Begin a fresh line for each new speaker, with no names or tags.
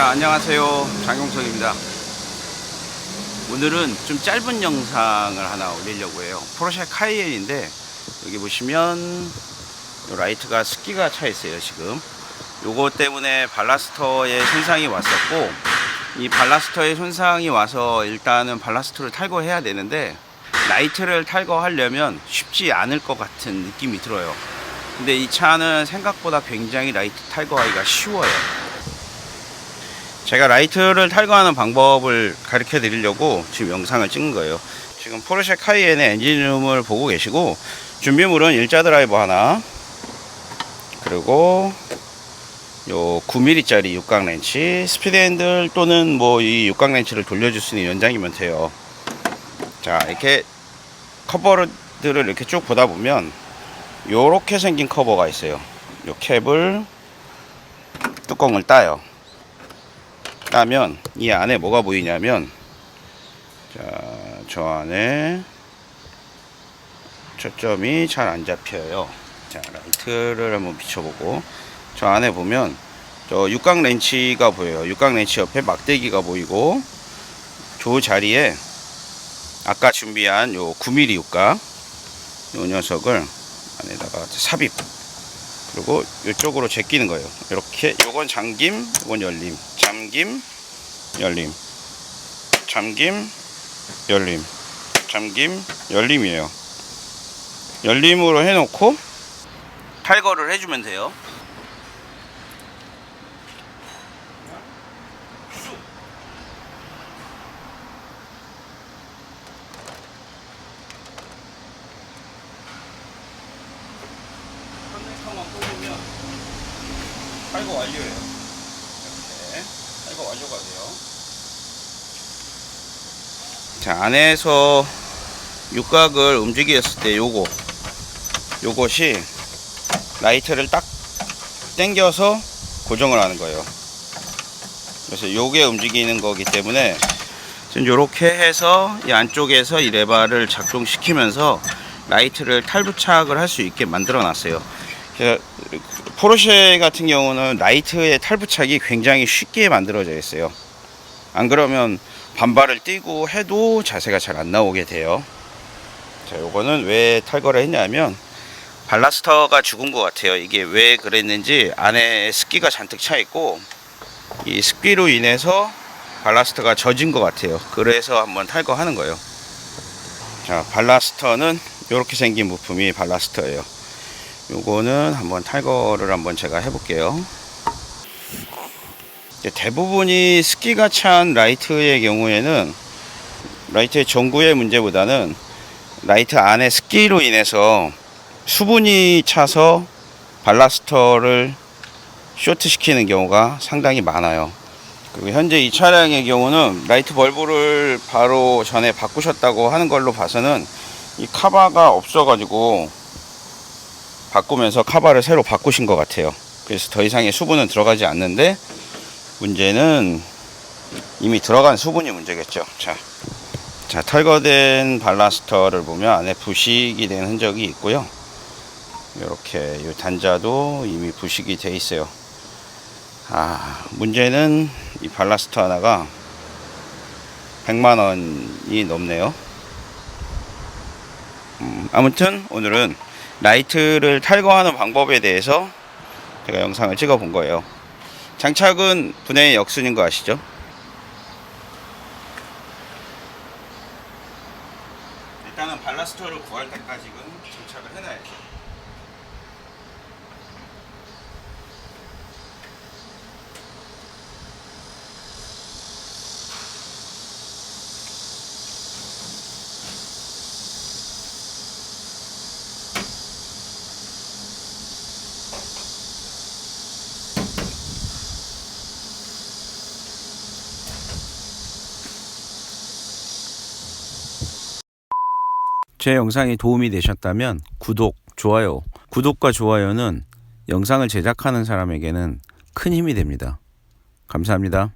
자 안녕하세요. 장용석입니다. 오늘은 좀 짧은 영상을 하나 올리려고 해요. 포르쉐 카이엔인데 여기 보시면 요 라이트가 습기가 차 있어요 지금. 요거 때문에 발라스터에 손상이 왔었고 이 발라스터에 손상이 와서 일단은 발라스터를 탈거해야 되는데 라이트를 탈거하려면 쉽지 않을 것 같은 느낌이 들어요. 근데 이 차는 생각보다 굉장히 라이트 탈거하기가 쉬워요 제가 라이트를 탈거하는 방법을 가르쳐 드리려고 지금 영상을 찍은 거예요. 지금 포르쉐 카이엔의 엔진룸을 보고 계시고 준비물은 일자 드라이버 하나 그리고 요 9mm짜리 육각 렌치 스피드 핸들 또는 뭐 이 육각 렌치를 돌려줄 수 있는 연장이면 돼요. 자 이렇게 커버들을 이렇게 쭉 보다 보면 요렇게 생긴 커버가 있어요. 요 캡을 뚜껑을 따요. 따면 이 안에 뭐가 보이냐면 자, 저 안에 초점이 잘 안 잡혀요. 자, 라이트를 한번 비춰보고 저 안에 보면 저 육각 렌치가 보여요. 육각 렌치 옆에 막대기가 보이고 저 자리에 아까 준비한 요 9mm 육각 요 녀석을 안에다가 삽입 그리고 이쪽으로 제끼는 거예요. 이렇게 요건 잠김, 요건 열림. 잠김, 열림. 잠김, 열림. 잠김, 열림이에요. 열림으로 해놓고 탈거를 해주면 돼요. 탈거 완료예요. 이렇게 탈거 완료가 돼요. 자 안에서 육각을 움직였을 때 요거 요것이 라이트를 딱 당겨서 고정을 하는 거예요. 그래서 요게 움직이는 거기 때문에 지금 요렇게 해서 이 안쪽에서 이 레바를 작동시키면서 라이트를 탈부착을 할 수 있게 만들어 놨어요. 그래서 포르쉐 같은 경우는 라이트의 탈부착이 굉장히 쉽게 만들어져 있어요. 안 그러면 반발을 띄고 해도 자세가 잘 안 나오게 돼요. 자, 요거는 왜 탈거를 했냐면 발라스터가 죽은 것 같아요. 이게 왜 그랬는지 안에 습기가 잔뜩 차 있고 이 습기로 인해서 발라스터가 젖은 것 같아요. 그래서 한번 탈거하는 거예요. 자, 발라스터는 이렇게 생긴 부품이 발라스터예요. 요거는 한번 탈거를 한번 제가 해볼게요. 대부분이 습기가 찬 라이트의 경우에는 라이트의 전구의 문제보다는 라이트 안에 습기로 인해서 수분이 차서 발라스터를 쇼트 시키는 경우가 상당히 많아요. 그리고 현재 이 차량의 경우는 라이트 벌브를 바로 전에 바꾸셨다고 하는 걸로 봐서는 이 카바가 없어가지고 바꾸면서 카바를 새로 바꾸신 것 같아요. 그래서 더 이상의 수분은 들어가지 않는데 문제는 이미 들어간 수분이 문제겠죠. 자, 자 털거된 발라스터를 보면 안에 부식이 된 흔적이 있고요. 이렇게 이 단자도 이미 부식이 돼 있어요. 아 문제는 이 발라스터 하나가 100만 원이 넘네요. 음, 아무튼 오늘은 라이트를 탈거하는 방법에 대해서 제가 영상을 찍어 본 거예요. 장착은 분해의 역순인 거 아시죠? 일단은 발라스터를 구할 때까지는 장착을 해놔야죠. 제 영상이 도움이 되셨다면 구독, 좋아요. 구독과 좋아요는 영상을 제작하는 사람에게는 큰 힘이 됩니다. 감사합니다.